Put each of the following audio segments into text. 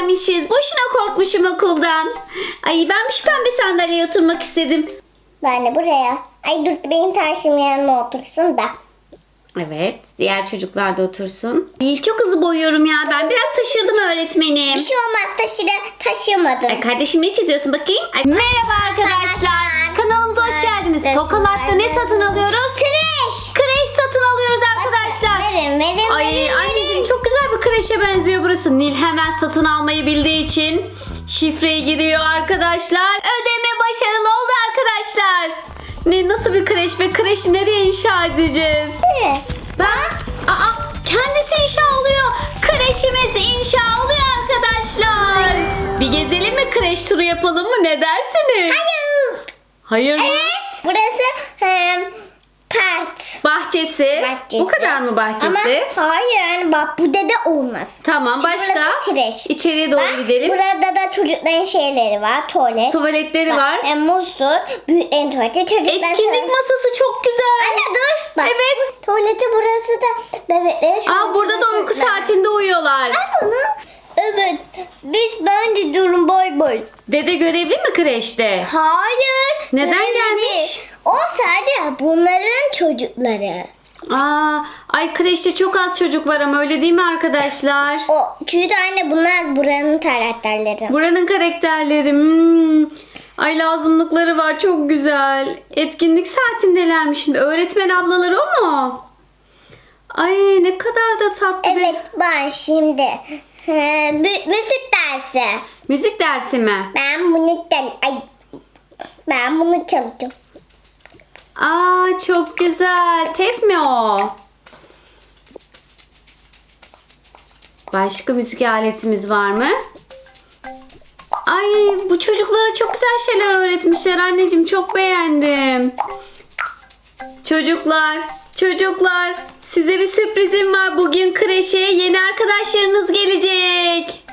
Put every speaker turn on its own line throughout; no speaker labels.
gelmişiz. Boşuna korkmuşum okuldan. Ay ben şu pembe sandalyeye oturmak istedim.
Ben de buraya. Ay dur benim taşım yanıma otursun da.
Evet, diğer çocuklar da otursun. İyi çok hızlı boyuyorum ya. Ben biraz taşırdım öğretmenim.
Bir şey olmaz taşıra taşımadım.
Ay kardeşim ne çiziyorsun bakayım? Ay, merhaba arkadaşlar. Kanalımıza hoş geldiniz. Tokalat'ta ne satın alıyoruz?
Kreş.
Kreş satın alıyoruz arkadaşlar.
Verin verin
Ay
verin.
Anneciğim çok güzel bir kreşe benziyor burası. Nil hemen satın almayı bildiği için şifreye giriyor arkadaşlar. Ödeme başarılı oldu arkadaşlar. Ne nasıl bir kreş ve kreşi nereye inşa edeceğiz? Ben aa kendisi inşa oluyor. Kreşimiz inşa oluyor arkadaşlar. Bir gezelim mi kreş turu yapalım mı? Ne dersiniz?
Hayır.
Hayır mı?
Evet. Burası hem, part.
Bahçesi.
Bahçesi.
Bu kadar mı bahçesi?
Ama hayır bak bu dede olmaz.
Tamam başka?
kreş.
İçeriye doğru
Bak,
gidelim.
Burada da çocukların şeyleri var. Tuvalet.
Tuvaletleri var.
E, muzdur. Büyüklerin tuvaleti. Çocukların
Etkinlik masası çok güzel.
Anne dur. Bak.
Evet.
Tuvaleti burası da bebeklerin
Aa burada da uyku saatinde uyuyorlar.
Ben bunu Evet. Biz ben de diyorum bay bay.
Dede görevli mi kreşte?
Hayır.
Neden
öyle
gelmiş?
değil. O sadece bunların çocukları.
Aa, ay kreşte çok az çocuk var ama öyle değil mi arkadaşlar?
O çünkü anne bunlar buranın karakterleri.
Buranın karakterleri. hmm. Ay lazımlıkları var çok güzel. Etkinlik saatindelermiş şimdi. Öğretmen ablaları o mu? Ay ne kadar da tatlı
Evet ben şimdi he, mü- müzik dersi.
müzik dersi mi?
Ben bunu ay ben bunu çalacağım.
Çok güzel. Tef mi o? Başka müzik aletimiz var mı? Ay bu çocuklara çok güzel şeyler öğretmişler anneciğim. Çok beğendim. Çocuklar, çocuklar size bir sürprizim var. Bugün kreşe yeni arkadaşlarınız gelecek.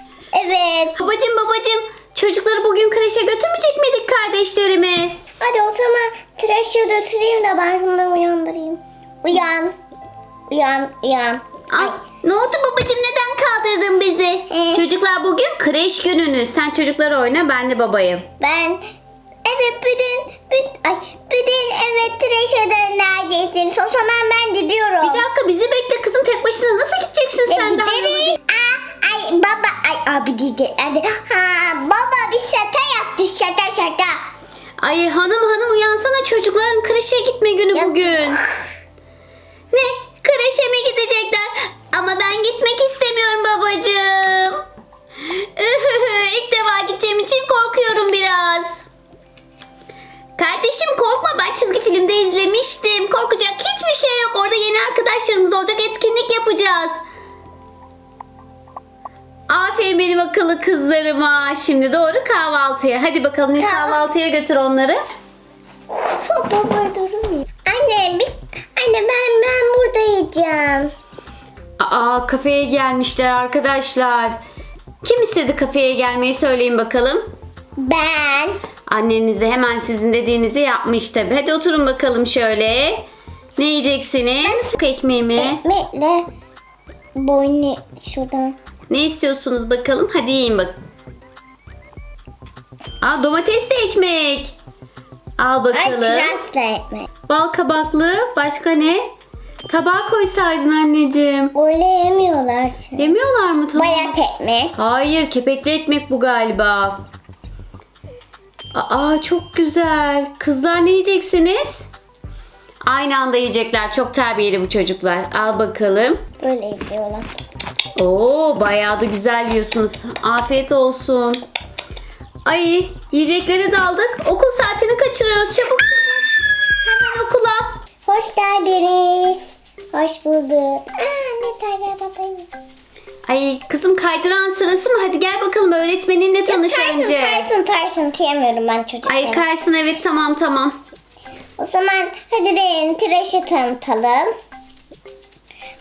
Evet.
Babacım babacım çocukları bugün kreşe götürmeyecek miydik kardeşlerimi?
Hadi o zaman tıraşı götüreyim de ben şunu uyandırayım. Uyan. Uyan, uyan.
Ay, ne oldu babacım neden kaldırdın bizi?
Ee?
Çocuklar bugün kreş gününüz. Sen çocuklar oyna ben de babayım.
Ben evet bütün, bütün ay bütün evet tıraşa neredesin? O zaman ben gidiyorum.
Bir dakika bizi bekle kızım tek başına nasıl gideceksin
Ya
sen daha?
Aa, ay baba ay abi diyeceklerdi. Ha baba bir şaka yaptı şaka şaka.
Ay hanım hanım uyansana çocukların kreşe gitme günü bugün. Ne? Kreşe mi gidecekler? Ama ben gitmek istemiyorum babacığım. İlk defa gideceğim için korkuyorum biraz. Kardeşim korkma ben çizgi filmde izlemiştim. Korkacak hiçbir şey yok. Orada yeni arkadaşlarımız olacak etkinlik yapacağız. Aferin benim akıllı kızlarıma. Şimdi doğru kahvaltıya. Hadi bakalım
Tamam.
kahvaltıya götür onları.
baba durmuyor. Anne biz anne ben ben burada yiyeceğim.
Aa kafeye gelmişler arkadaşlar. Kim istedi kafeye gelmeyi söyleyin bakalım.
Ben
Anneniz de hemen sizin dediğinizi yapmış tabi. Hadi oturun bakalım şöyle. Ne yiyeceksiniz? Ekmeği mi?
ekmekle boynu şuradan.
Ne istiyorsunuz bakalım? Hadi yiyin bak. Aa domatesli ekmek. Al
Ay
bakalım.
tıraşla ekmek.
Bal kabaklı. Başka ne? Tabağa koysaydın anneciğim.
Öyle yemiyorlar.
Yemiyorlar mı tabağı?
Bayat ekmek.
Hayır, kepekli ekmek bu galiba. Aa çok güzel. Kızlar ne yiyeceksiniz? Aynı anda yiyecekler. Çok terbiyeli bu çocuklar. Al bakalım.
Böyle yiyorlar.
Oo bayağı da güzel yiyorsunuz. Afiyet olsun. Ay yiyecekleri de aldık. Okul saatini kaçırıyoruz. Çabuk çabuk. Hemen okula.
Hoş geldiniz. Hoş bulduk. Aa ne tane babayım.
Ay kızım kaydıran sırası mı? Hadi gel bakalım öğretmeninle tanış
Tyson,
önce.
Tyson, Tyson diyemiyorum ben çocuklara.
Ay kaysın evet tamam tamam.
O zaman hadi de tıraşı tanıtalım.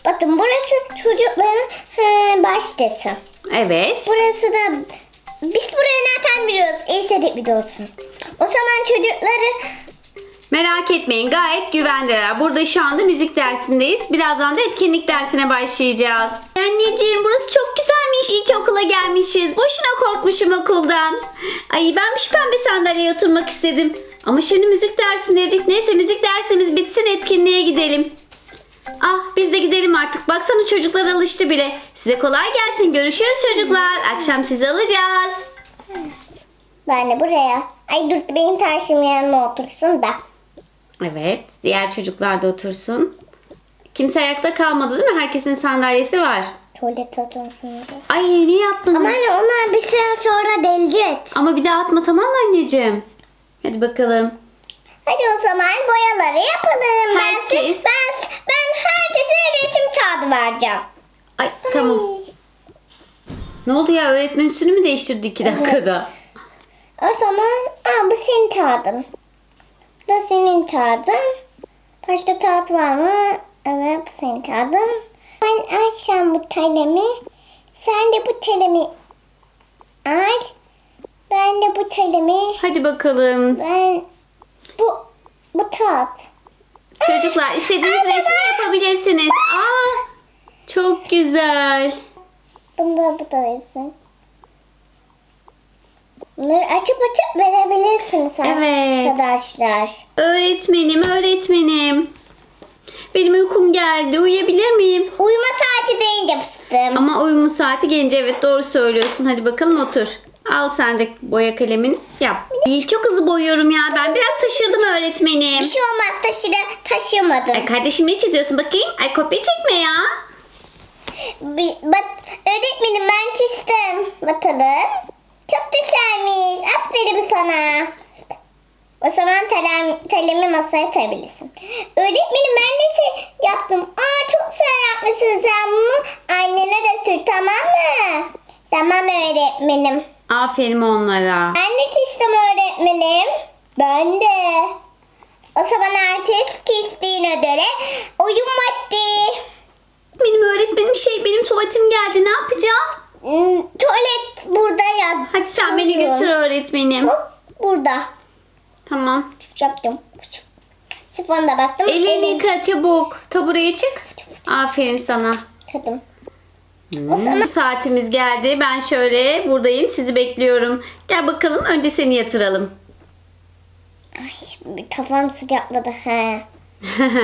Bakın burası çocukların he, baştası.
Evet.
Burası da biz burayı nereden biliyoruz? İlsedik biliyorsun. O zaman çocukları
Merak etmeyin gayet güvendeler. Burada şu anda müzik dersindeyiz. Birazdan da etkinlik dersine başlayacağız. Anneciğim burası çok güzelmiş. İyi ki ki okula gelmişiz. Boşuna korkmuşum okuldan. Ay ben şu pembe sandalyeye oturmak istedim. Ama şimdi müzik dersindeydik. Neyse müzik dersimiz bitsin etkinliğe gidelim. Ah biz de gidelim artık. Baksana çocuklar alıştı bile. Size kolay gelsin. Görüşürüz çocuklar. Akşam sizi alacağız.
Ben de buraya. Ay dur benim taşım yanıma otursun da.
Evet. Diğer çocuklar da otursun. Kimse ayakta kalmadı değil mi? Herkesin sandalyesi var.
Tuvalet otursun da.
Ay niye yaptın?
Ama anne onlar bir süre sonra delecek.
Ama bir daha atma tamam mı anneciğim? Hadi bakalım.
Hadi o zaman boyaları yapalım. Ben,
Herkes-
siz- ben, ben herkese resim kağıdı vereceğim.
Ay tamam. Ne oldu ya öğretmen üstünü mü değiştirdi iki dakikada?
O zaman aa, bu senin kağıdın. Bu da senin kağıdın. Başka kağıt var mı? Evet bu senin kağıdın. Ben açacağım bu kalemi. Sen de bu kalemi al. Ben de bu kalemi.
Hadi bakalım.
Ben bu bu kağıt.
Çocuklar istediğiniz
Anne,
resmi
ben-
yapabilirsiniz. Aa, çok güzel.
Bunu da bu da versin. Bunları açıp açıp verebilirsiniz
Evet.
arkadaşlar.
Öğretmenim, öğretmenim. Benim uykum geldi. Uyuyabilir miyim?
Uyuma saati deyince fıstığım.
Ama uyumu saati gelince evet doğru söylüyorsun. Hadi bakalım otur. Al sen de boya kalemini yap. İyi çok hızlı boyuyorum ya. Ben biraz taşırdım öğretmenim.
Bir şey olmaz taşıra taşımadım.
Ay kardeşim ne çiziyorsun bakayım? Ay kopya çekme ya.
Bir, bak, öğretmenim ben çizdim. Bakalım. Çok güzelmiş. Aferin sana. O zaman telem, telemi masaya koyabilirsin. Öğretmenim ben de şey yaptım. Aa çok güzel yapmışsın sen bunu. Annene götür tamam mı? Tamam öğretmenim.
Aferin onlara.
Ben de çizdim öğretmenim. Ben de. O zaman herkes çizdiğine göre oyun vakti.
Benim öğretmenim şey benim tuvaletim geldi. Ne yapacağım?
Hmm, tuvalet burada ya.
Hadi sen beni
Çocuğum.
götür öğretmenim.
Hop burada.
Tamam.
Yaptım. Sifonu da bastım.
Elini yıka çabuk. Tabureye çık. Aferin sana. Hmm, saatimiz geldi. Ben şöyle buradayım. Sizi bekliyorum. Gel bakalım. Önce seni yatıralım.
Ay, kafam sıcakladı. He.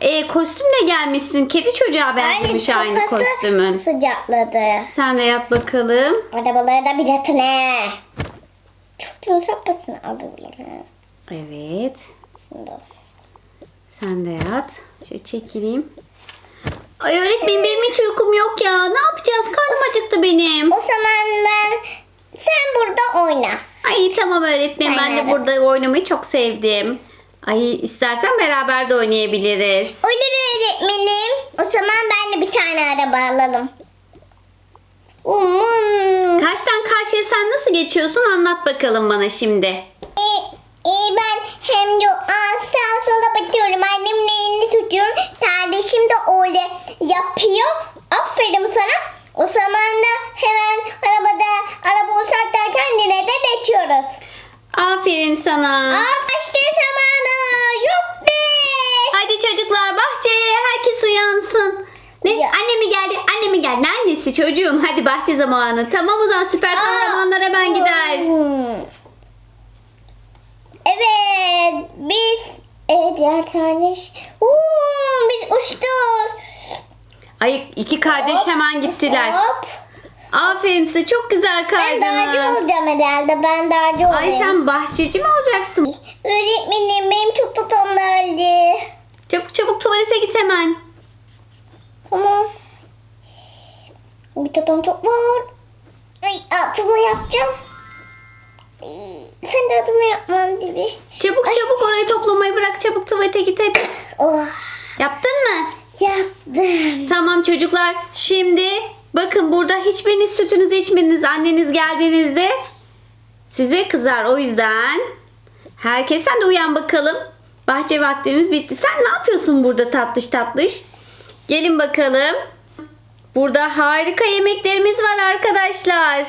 e, kostümle gelmişsin. Kedi çocuğa benzemiş aynı
kafası
kostümün.
sıcakladı.
Sen de yat bakalım.
Arabalara da bir atın he. Çocuğun sapasını alırlar he.
Evet.
Bunda.
Sen de yat. Şöyle çekileyim. Ay öğretmenim benim hiç yok ya. Ne yapacağız? Karnım acıktı benim.
O zaman ben sen burada oyna.
Ay tamam öğretmenim. Ben de
Aynen.
burada oynamayı çok sevdim. Ay istersen beraber de oynayabiliriz.
Olur öğretmenim. O zaman ben de bir tane araba alalım. Umum.
Karşıdan karşıya sen nasıl geçiyorsun anlat bakalım bana şimdi.
E, e, ben hem de aa, sağa sola bakıyorum. Annemin elini tutuyorum. Kardeşim de öyle yapıyor. Aferin sana. O zaman da hemen arabada araba uzak derken yine de geçiyoruz.
Aferin sana.
Aa, başta zamanı. Yuppi.
Hadi çocuklar bahçeye herkes uyansın. Ne?
Ya.
Anne mi geldi? Geldi? Annesi çocuğum. Hadi bahçe zamanı. Tamam o zaman süper kahramanlar hemen gider.
Evet, biz evet diğer kardeş. Uuu, biz uçtuk.
Ay iki kardeş
Hop,
hemen gittiler.
Hop.
Aferin size çok güzel
Ben dağcı
kaydınız.
olacağım herhalde. Ben dağcı olayım.
Ay sen bahçeci mi olacaksın?
Öğretmenim benim tututumla öldü.
Çabuk çabuk tuvalete git hemen.
Tamam. Bir tutum çok var. Ay atımı yapacağım. Ay, Sen de atımı yapman gibi.
Çabuk
Ay.
çabuk orayı toplamayı bırak. Çabuk tuvalete git hadi.
Oh,
Yaptın mı?
yaptım.
Tamam çocuklar. Şimdi bakın burada hiçbiriniz sütünüzü içmediniz. Anneniz geldiğinizde size kızar. O yüzden herkes sen de uyan bakalım. Bahçe vaktimiz bitti. Sen ne yapıyorsun burada tatlış tatlış? Gelin bakalım. Burada harika yemeklerimiz var arkadaşlar.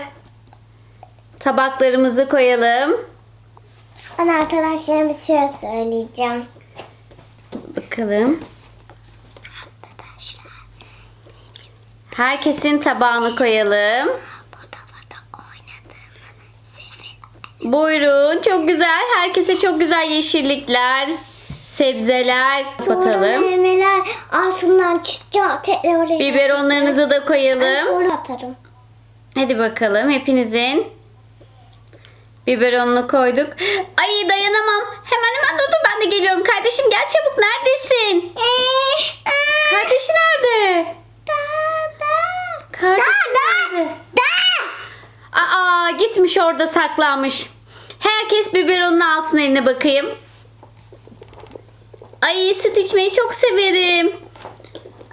Tabaklarımızı koyalım.
Bana arkadaşlarım bir şey söyleyeceğim.
Bakalım. Herkesin tabağını koyalım. Buyurun. Çok güzel. Herkese çok güzel yeşillikler, sebzeler kapatalım.
Memeler ağzından çıkacak. Tekrar oraya.
Biberonlarınızı da koyalım.
Sonra atarım.
Hadi bakalım hepinizin. Biberonunu koyduk. Ay dayanamam. Hemen hemen dur dur ben de geliyorum. Kardeşim gel çabuk neredesin?
Ee, aa,
Kardeşi nerede?
da, da.
Kardeşi nerede?
Da.
Aa gitmiş orada saklanmış. Herkes biberonunu alsın eline bakayım. Ay süt içmeyi çok severim.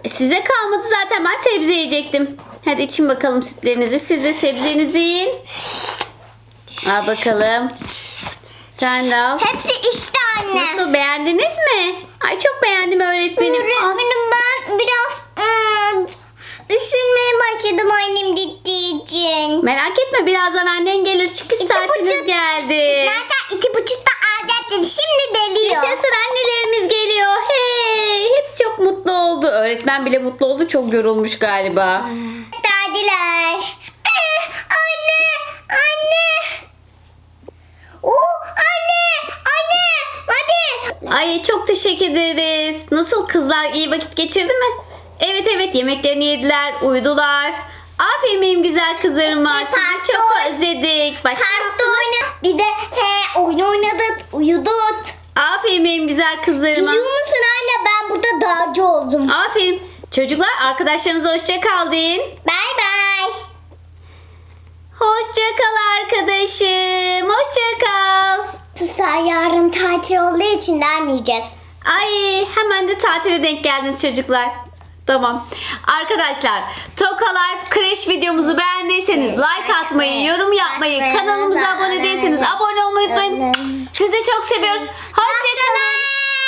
E, Size kalmadı zaten ben sebze yiyecektim. Hadi için bakalım sütlerinizi. Siz de sebzenizi yiyin. Al bakalım. Sen de al.
Hepsi işte anne.
Nasıl beğendiniz mi? Ay çok beğendim öğretmenim.
Öğretmenim ben biraz ıı, üzülmeye başladım annem gittiği için.
Merak etme birazdan annen gelir. Çıkış
İki
saatiniz
buçuk.
geldi.
Zaten iki buçukta dedi. Şimdi deliyor.
Yaşasın annelerimiz Öğretmen bile mutlu oldu. Çok yorulmuş galiba.
Dadiler. Eh, anne, anne. Oo, anne, anne. Hadi.
Ay çok teşekkür ederiz. Nasıl kızlar iyi vakit geçirdi mi? Evet evet yemeklerini yediler, uyudular. Aferin benim güzel kızlarıma.
Evet,
Sizi çok
oyn-
özledik. Başka
Parkta oyna. Bir de he, oyun oynadık, uyuduk.
Aferin benim güzel kızlarıma.
Biliyor musun anne ben burada dağcı oldum.
Aferin. Çocuklar arkadaşlarınıza hoşça kal deyin.
Bay bay.
Hoşça kal arkadaşım. Hoşça kal.
Kızlar yarın tatil olduğu için dermeyeceğiz.
Ay hemen de tatile denk geldiniz çocuklar. Tamam. Arkadaşlar Toka Life Crash videomuzu beğendiyseniz like atmayı, yorum yapmayı, kanalımıza abone değilseniz abone olmayı unutmayın. Sizi çok seviyoruz. Hoşçakalın.